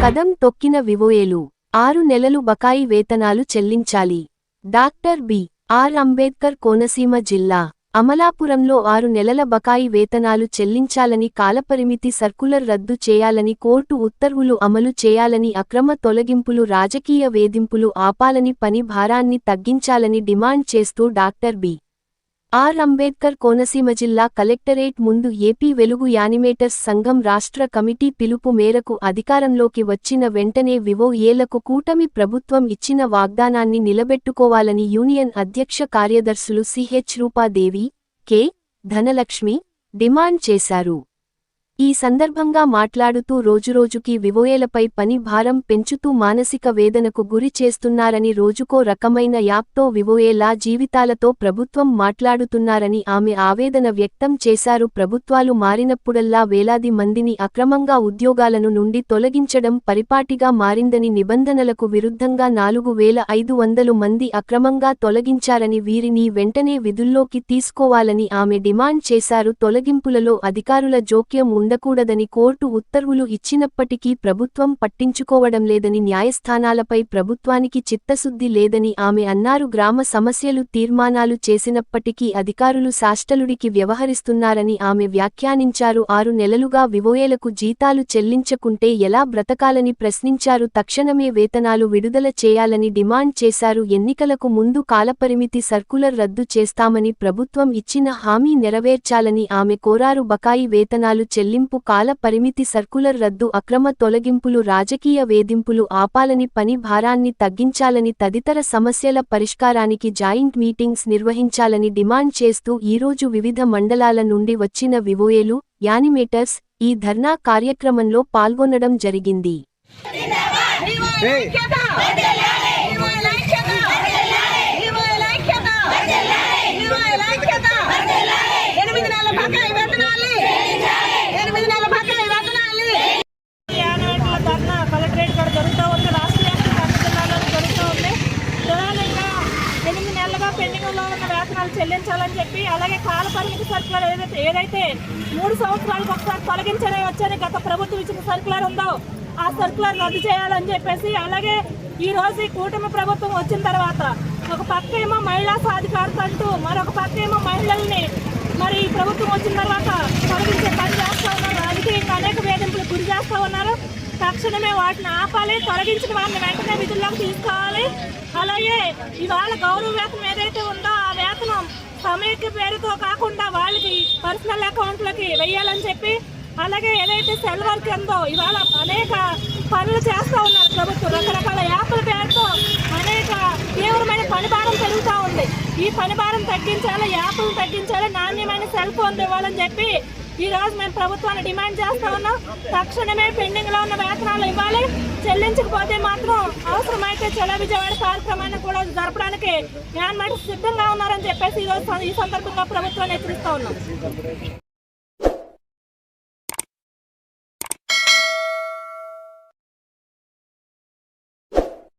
కదం తొక్కిన వివోయేలు. ఆరు నెలలు బకాయి వేతనాలు చెల్లించాలి. Doctor B. R. Ambedkar Konaseema జిల్లా. అమలాపురంలో ఆరు నెలల బకాయి వేతనాలు చెల్లించాలని కాలపరిమితి సర్కులర్ రద్దు చేయాలని కోర్టు ఉత్తర్వులు అమలు చేయాలని అక్రమ తొలగింపులు రాజకీయ వేధింపులు ఆపాలని పని భారాన్ని తగ్గించాలని డిమాండ్ చేస్తూ doctor B. R. Ambedkar Konaseema జిల్లా కలెక్టరేట్ ముందు ఏపీ వెలుగు యానిమేటర్స్ సంఘం రాష్ట్ర కమిటీ పిలుపు మేరకు అధికారంలోకి వచ్చిన వెంటనే వివో ఏలకు కూటమి ప్రభుత్వం ఇచ్చిన వాగ్దానాన్ని నిలబెట్టుకోవాలని యూనియన్ అధ్యక్ష కార్యదర్శులు CH Rupadevi K. Dhanalakshmi demand చేశారు. ఈ సందర్భంగా మాట్లాడుతూ రోజురోజుకీ వివోయేలపై పని భారం పెంచుతూ మానసిక వేదనకు గురి చేస్తున్నారని రోజుకో రకమైన యాప్తో వివోయేలా జీవితాలతో ప్రభుత్వం మాట్లాడుతున్నారని ఆమె ఆవేదన వ్యక్తం చేశారు. ప్రభుత్వాలు మారినప్పుడల్లా వేలాది మందిని అక్రమంగా ఉద్యోగాలను నుండి తొలగించడం పరిపాటిగా మారిందని నిబంధనలకు విరుద్ధంగా నాలుగు వేల ఐదు వందలు మంది అక్రమంగా తొలగించారని వీరిని వెంటనే విధుల్లోకి తీసుకోవాలని ఆమె డిమాండ్ చేశారు. తొలగింపులలో అధికారుల జోక్యం ఉండకూడదని కోర్టు ఉత్తర్వులు ఇచ్చినప్పటికీ ప్రభుత్వం పట్టించుకోవడం లేదని న్యాయస్థానాలపై ప్రభుత్వానికి చిత్తశుద్ధి లేదని ఆమె అన్నారు. గ్రామ సమస్యలు తీర్మానాలు చేసినప్పటికీ అధికారులు శాష్టలుడికి వ్యవహరిస్తున్నారని ఆమె వ్యాఖ్యానించారు. ఆరు నెలలుగా వివోయేలకు జీతాలు చెల్లించకుంటే ఎలా బ్రతకాలని ప్రశ్నించారు. తక్షణమే వేతనాలు విడుదల చేయాలని డిమాండ్ చేశారు. ఎన్నికలకు ముందు కాలపరిమితి సర్కులర్ రద్దు చేస్తామని ప్రభుత్వం ఇచ్చిన హామీ నెరవేర్చాలని ఆమె కోరారు. బకాయి వేతనాలు చెల్లి చెల్లింపు కాల పరిమితి సర్కులర్ రద్దు అక్రమ తొలగింపులు రాజకీయ వేధింపులు ఆపాలని పని భారాన్ని తగ్గించాలని తదితర సమస్యల పరిష్కారానికి జాయింట్ మీటింగ్స్ నిర్వహించాలని డిమాండ్ చేస్తూ ఈరోజు వివిధ మండలాల నుండి వచ్చిన వివోయేలు యానిమేటర్స్ ఈ ధర్నా కార్యక్రమంలో పాల్గొనడం జరిగింది. ఎనిమిది నెలల బకాయి వేతనాలు ఎనిమిది నెలల బకాయి వేతనాలు యానవేట్ల ధర్నా కలెక్టరేట్ కూడా జరుగుతూ ఉంది రాష్ట్ర వ్యాప్తంగా అన్ని జిల్లాల్లో జరుగుతూ ఉంది ప్రధానంగా ఎనిమిది నెలలుగా పెండింగ్లో ఉన్న వేతనాలు చెప్పి అలాగే కాల పరిమితి సర్కులర్ ఏదైతే ఏదైతే మూడు సంవత్సరాలకు ఒకసారి తొలగించడం వచ్చని గత ప్రభుత్వం ఇచ్చిన సర్కులర్ ఉందో ఆ సర్కులర్ రద్దు చేయాలని చెప్పేసి అలాగే ఈ రోజు ఈ కూటమి ప్రభుత్వం వచ్చిన తర్వాత ఒక పక్క ఏమో మహిళా సాధికారత అంటూ మరొక పక్క ఏమో మహిళల్ని మరి ఈ ప్రభుత్వం వచ్చిన తర్వాత తొలగించే పని చేస్తూ ఉన్నారు. అందుకే అనేక వేధింపులకు గురి చేస్తూ ఉన్నారు. తక్షణమే వాటిని ఆపాలి తొలగించిన వారిని వెంటనే విధుల్లోకి తీసుకోవాలి. అలాగే ఇవాళ గౌరవ వేతనం ఏదైతే ఉందో సమయకి పేరుతో కాకుండా వాళ్ళకి పర్సనల్ అకౌంట్లకి వెయ్యాలని చెప్పి అలాగే ఏదైతే సెల్ వర్క్ ఉందో ఇవాళ అనేక పనులు చేస్తూ ఉన్నారు ప్రభుత్వం. రకరకాల యాప్ల పేరుతో అనేక తీవ్రమైన పనిభారం పెరుగుతూ ఉంది. ఈ పనిభారం తగ్గించాలి యాప్లను తగ్గించాలి నాణ్యమైన సెల్ ఫోన్ ఇవ్వాలని చెప్పి ఈ రోజు మేము ప్రభుత్వాన్ని డిమాండ్ చేస్తా ఉన్నాం. తక్షణమే పెండింగ్లో ఉన్న వేతనాలు ఇవ్వాలి. చెల్లించకపోతే మాత్రం అవసరమైతే చల విజయవాడ కార్యక్రమాన్ని కూడా జరపడానికి న్యాయమాట సిద్ధంగా ఉన్నారని చెప్పేసి ఈ రోజు ఈ సందర్భంగా ప్రభుత్వాన్ని హెచ్చరిస్తా ఉన్నాం.